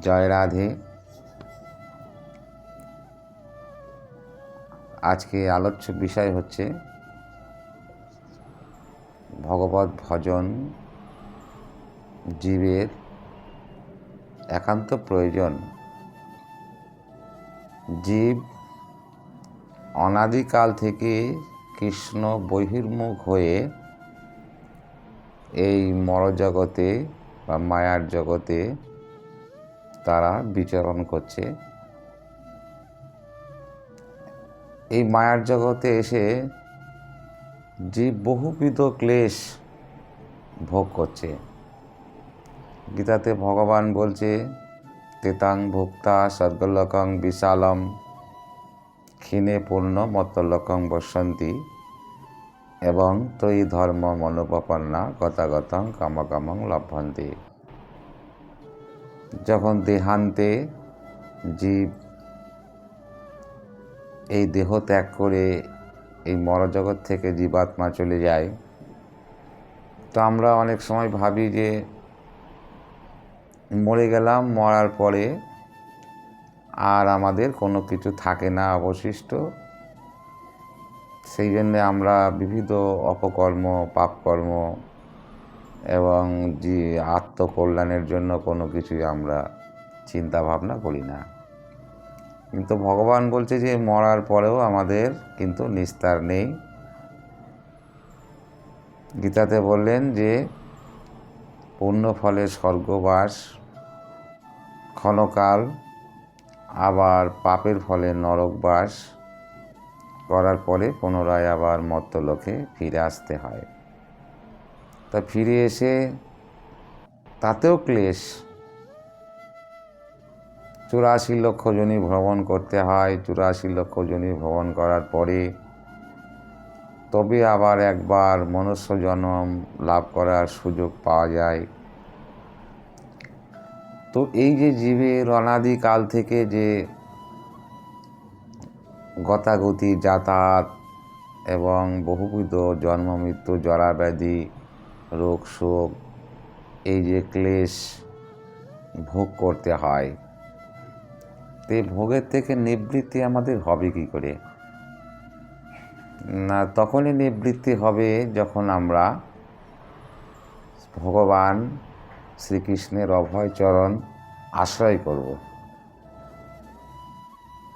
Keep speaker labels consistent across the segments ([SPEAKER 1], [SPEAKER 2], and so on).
[SPEAKER 1] জয় রাধে। আজকে আলোচ্য বিষয় হচ্ছে ভগবত ভজন। জীবের একান্ত প্রয়োজন। জীব অনাদিকাল থেকে কৃষ্ণ বহির্মুখ হয়ে এই মরজগতে বা মায়ার জগতে তারা বিচরণ করছে। এই মায়ার জগতে এসে জীব বহুবিধ ক্লেশ ভোগ করছে। গীতাতে ভগবান বলছে, তেতাং ভোক্তা স্বর্গলোকং বিশালম, ক্ষীণে পূর্ণ মত্তলোকং বসন্তি, এবং তৈ ধর্ম মনোপন্না গতাগতং কামকামং লভ্যন্তি। যখন দেহান্তে জীব এই দেহ ত্যাগ করে এই মরজগৎ থেকে জীবাত্মা চলে যায়, তো আমরা অনেক সময় ভাবি যে মরে গেলাম, মরার পরে আর আমাদের কোনো কিছু থাকে না, অবশিষ্ট। সেই জন্যে আমরা বিবিধ অপকর্ম, পাপকর্ম এবং যে আত্মকল্যাণের জন্য কোনো কিছুই আমরা চিন্তা ভাবনা করি না। কিন্তু ভগবান বলছে যে, মরার পরেও আমাদের কিন্তু নিস্তার নেই। গীতাতে বললেন যে পূর্ণ ফলে স্বর্গবাস, ক্ষণকাল, আবার পাপের ফলে নরকবাস, করার পরে পুনরায় আবার মর্তলোকে ফিরে আসতে হয়। তা ফিরে এসে তাতেও ক্লেশ। চুরাশি লক্ষ জনি ভ্রমণ করতে হয়, চুরাশি লক্ষ জনি ভ্রমণ করার পরে তবে আবার একবার মনুষ্য জন্ম লাভ করার সুযোগ পাওয়া যায়। তো এই যে জীবের অনাদিকাল থেকে যে গতাগতি, যাতায়াত এবং বহুবিধ জন্ম মৃত্যু জরাব্যাধি রোগ শোক, এই যে ক্লেশ ভোগ করতে হয়, তো এই ভোগের থেকে নিবৃত্তি আমাদের হবে কি করে? না, তখনই নিবৃত্তি হবে যখন আমরা ভগবান শ্রীকৃষ্ণের অভয় চরণ আশ্রয় করব।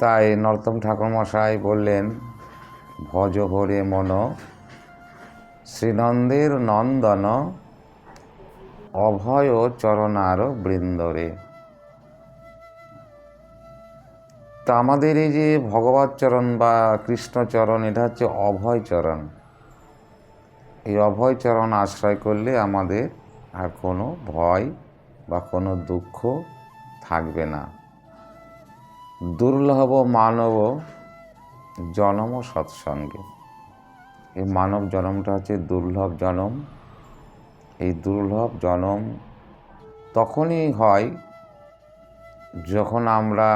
[SPEAKER 1] তাই নরতম ঠাকুরমশাই বললেন, ভজ হরে মন শ্রীনন্দের নন্দন অভয় চরণার বৃন্দরে। তা আমাদের এই যে ভগবত চরণ বা কৃষ্ণচরণ এটা হচ্ছে অভয় চরণ। এই অভয় চরণ আশ্রয় করলে আমাদের আর কোনো ভয় বা কোনো দুঃখ থাকবে না। দুর্লভ মানব জনম সৎসঙ্গে। এই মানব জনমটা হচ্ছে দুর্লভ জনম। এই দুর্লভ জনম তখনই হয় যখন আমরা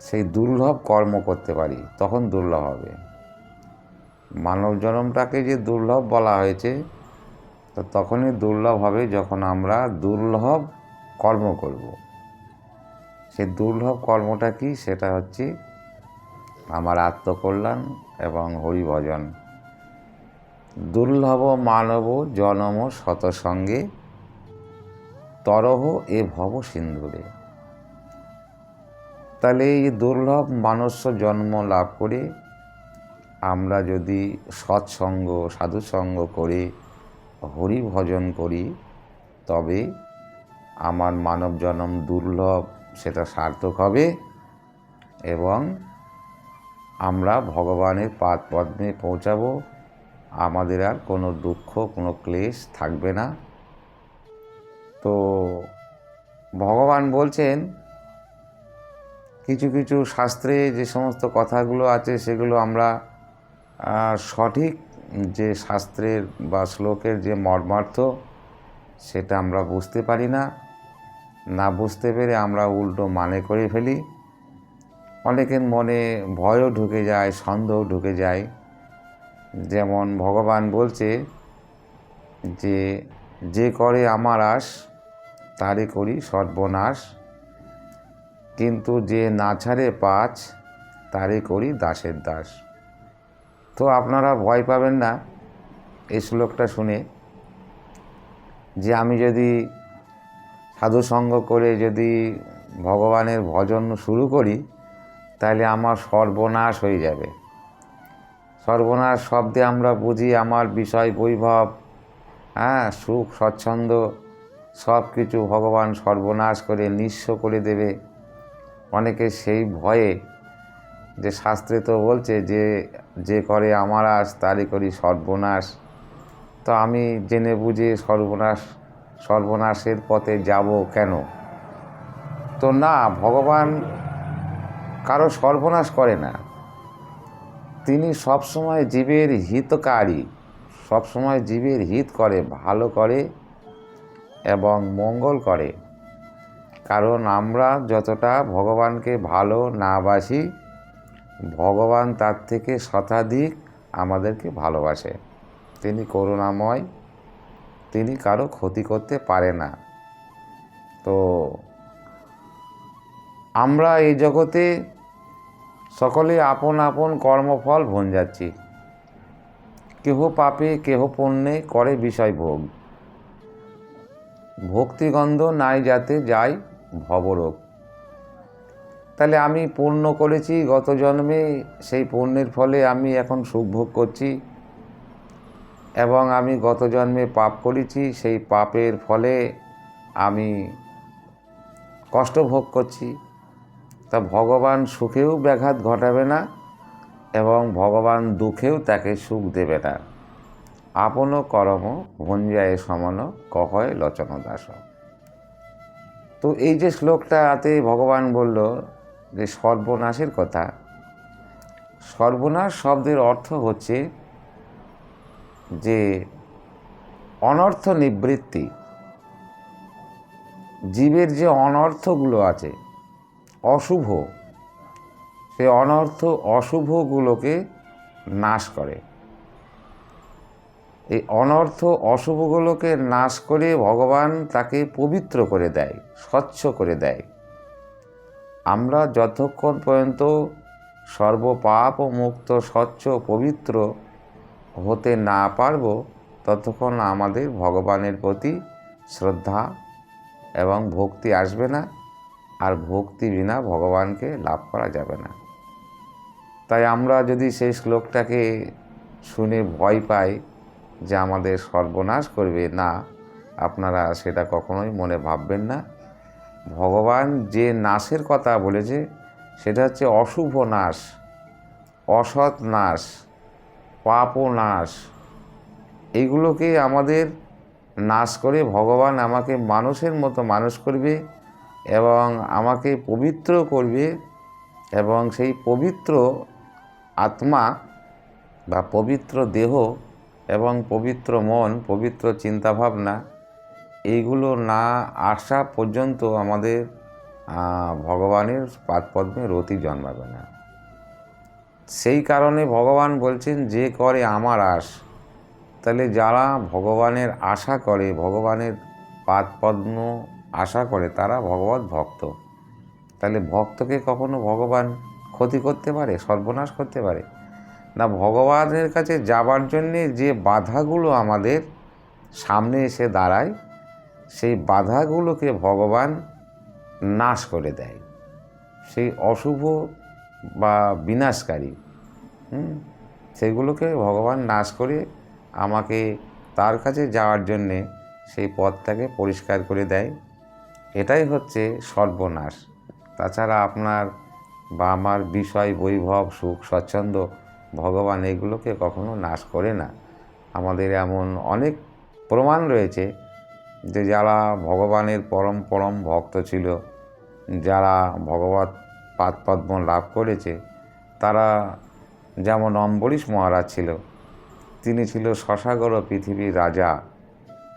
[SPEAKER 1] সেই দুর্লভ কর্ম করতে পারি, তখন দুর্লভ হবে। মানব জনমটাকে যে দুর্লভ বলা হয়েছে, তো তখনই দুর্লভ হবে যখন আমরা দুর্লভ কর্ম করব। সেই দুর্লভ কর্মটা কি? সেটা হচ্ছে আমার আত্মকল্যাণ এবং হরিভজন। দুর্লভ মানব জনম শতসঙ্গে, তরহ এ ভব সিন্ধুরে। তাহলে এই দুর্লভ মানুষ্য জন্ম লাভ করে আমরা যদি সৎসঙ্গ, সাধুসঙ্গ করে হরি ভজন করি, তবে আমার মানব জন্ম দুর্লভ, সেটা সার্থক হবে এবং আমরা ভগবানের পাদ পদ্মে পৌঁছাবো। আমাদের আর কোনো দুঃখ, কোনো ক্লেশ থাকবে না। তো ভগবান বলছেন, কিছু কিছু শাস্ত্রে যে সমস্ত কথাগুলো আছে, সেগুলো আমরা সঠিক যে শাস্ত্রের বা শ্লোকের যে মর্মার্থ, সেটা আমরা বুঝতে পারি না। না বুঝতে পেরে আমরা উল্টো মানে করে ফেলি। অনেকের মনে ভয়ও ঢুকে যায় সন্দেহ ঢুকে যায়। যেমন ভগবান বলছে যে যে করে আমার আশ তারই করি সর্বনাশ। কিন্তু যে না ছাড়ে পাঁচ তারই করি দাসের দাস। তো আপনারা ভয় পাবেন না এই শ্লোকটা শুনে। যে আমি যদি সাধু সঙ্গ করে যদি ভগবানের ভজন শুরু করি তাহলে আমার সর্বনাশ হয়ে যাবে। সর্বনাশ শব্দে আমরা বুঝি আমার বিষয় বৈভব হ্যাঁ সুখ, স্বচ্ছন্দ সব কিছু ভগবান সর্বনাশ করে নিঃস্ব করে দেবে। অনেকে সেই ভয়ে যে শাস্ত্রে তো বলছে যে যে করে আমার আস তারই করি সর্বনাশ। তো আমি জেনে বুঝে সর্বনাশ, সর্বনাশের পথে যাব কেন? তো না, ভগবান কারও সর্বনাশ করে না। তিনি সবসময় জীবের হিতকারী, সবসময় জীবের হিত করে, ভালো করে এবং মঙ্গল করে। কারণ আমরা যতটা ভগবানকে ভালো না বাসি, ভগবান তার থেকে শতাধিক আমাদেরকে ভালোবাসে। তিনি করুণাময়, তিনি কারও ক্ষতি করতে পারে না। তো আমরা এই জগতে সকলে আপন আপন কর্মফল ভঞ্জাচ্ছি। কেহ পাপে, কেহ পুণ্যে করে বিষয় ভোগ। ভক্তিগন্ধ নাই যাতে যায় ভবরোগ। তাহলে আমি পুণ্য করেছি, গত জন্মে সেই পুণ্যের ফলে আমি এখন সুখ ভোগ করছি। এবং আমি গত জন্মে পাপ করেছি, সেই পাপের ফলে আমি কষ্ট ভোগ করছি। তা ভগবান সুখেও ব্যাঘাত ঘটাবে না এবং ভগবান দুঃখেও তাকে সুখ দেবে না। আপন করম ভঞ্জায় সমান কহয় লচন দাস তো এই যে শ্লোকটাতে ভগবান বলল যে সর্বনাশের কথা, সর্বনাশ শব্দের অর্থ হচ্ছে যে অনর্থ নিবৃত্তি। জীবের যে অনর্থগুলো আছে অশুভ। সে অনর্থ অশুভগুলোকে নাশ করে। এই অনর্থ অশুভগুলোকে নাশ করে ভগবান তাকে পবিত্র করে দেয়, স্বচ্ছ করে দেয়। আমরা যতক্ষণ পর্যন্ত সর্বপাপ মুক্ত, স্বচ্ছ, পবিত্র হতে না পারব, ততক্ষণ আমাদের ভগবানের প্রতি শ্রদ্ধা এবং ভক্তি আসবে না। আর ভক্তি বিনা ভগবানকে লাভ করা যাবে না। তাই আমরা যদি সেই শ্লোকটাকে শুনে ভয় পাই যে আমাদের সর্বনাশ করবে, না, আপনারা সেটা কখনোই মনে ভাববেন না। ভগবান যে নাশের কথা বলেছে, সেটা হচ্ছে অশুভ নাশ, অসৎ নাশ, পাপ নাশ। এইগুলোকে আমাদের নাশ করে ভগবান আমাকে মানুষের মতো মানুষ করবে এবং আমাকে পবিত্র করবে এবং সেই পবিত্র আত্মা বা পবিত্র দেহ এবং পবিত্র মন, পবিত্র চিন্তাভাবনা, এইগুলো না আসা পর্যন্ত আমাদের ভগবানের পাদপদ্মে রতি জন্মাবে না। সেই কারণে ভগবান বলছেন, যে করে আমার আশ, তাহলে যারা ভগবানের আশা করে, ভগবানের পাদপদ্ম আশা করে তারা ভগবত ভক্ত। তাহলে ভক্তকে কখনো ভগবান ক্ষতি করতে পারে, সর্বনাশ করতে পারে? না, ভগবানের কাছে যাবার জন্যে যে বাধাগুলো আমাদের সামনে এসে দাঁড়ায়, সেই বাধাগুলোকে ভগবান নাশ করে দেয়। সেই অশুভ বা বিনাশকারী সেগুলোকে ভগবান নাশ করে আমাকে তার কাছে যাওয়ার জন্যে সেই পথটাকে পরিষ্কার করে দেয়। এটাই হচ্ছে সর্বনাশ। তাছাড়া আপনার বা আমার বিষয়, বৈভব, সুখ, স্বচ্ছন্দ ভগবান এগুলোকে কখনো নাশ করে না। আমাদের এমন অনেক প্রমাণ রয়েছে যে যারা ভগবানের পরম পরম ভক্ত ছিল, যারা ভগবত পাদপদ্ম লাভ করেছে, তারা যেমন অম্বরীশ মহারাজ ছিল, তিনি ছিল শশাগর পৃথিবীর রাজা।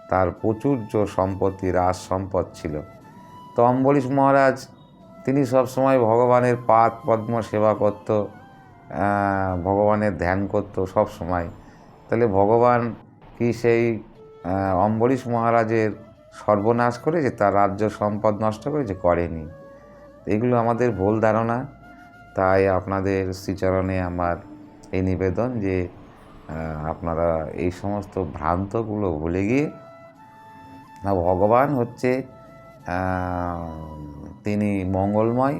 [SPEAKER 1] তার প্রচুর্য সম্পত্তি, রাজ সম্পদ ছিল। তো অম্বরীশ মহারাজ, তিনি সবসময় ভগবানের পাদ পদ্ম সেবা করত ভগবানের ধ্যান করত সব সময়। তাহলে ভগবান কি সেই অম্বরীশ মহারাজের সর্বনাশ করেছে, তার রাজ্য সম্পদ নষ্ট করেছে? করেনি। এগুলো আমাদের ভুল ধারণা। তাই আপনাদের শ্রীচরণে আমার এই নিবেদন যে আপনারা এই সমস্ত ভ্রান্তগুলো ভুলে গিয়ে ভগবান হচ্ছে তিনি মঙ্গলময়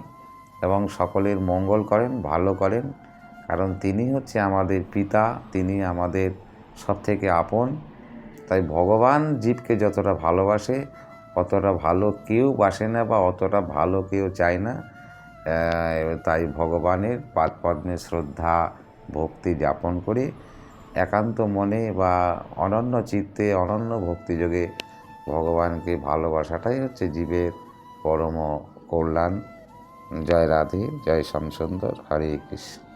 [SPEAKER 1] এবং সকলের মঙ্গল করেন, ভালো করেন। কারণ তিনি হচ্ছে আমাদের পিতা, তিনি আমাদের সব থেকে আপন। তাই ভগবান জীবকে যতটা ভালোবাসে, অতটা ভালো কেউ বাসে না বা অতটা ভালো কেউ চায় না। তাই ভগবানের পাদ পদ্মে শ্রদ্ধা, ভক্তি যাপন করে একান্ত মনে বা অনন্য চিত্তে, অনন্য ভক্তিযোগে ভগবানকে ভালোবাসাটাই হচ্ছে জীবের পরম কল্যাণ। জয় রাধে জয় শ্যামসুন্দর হরে কৃষ্ণ।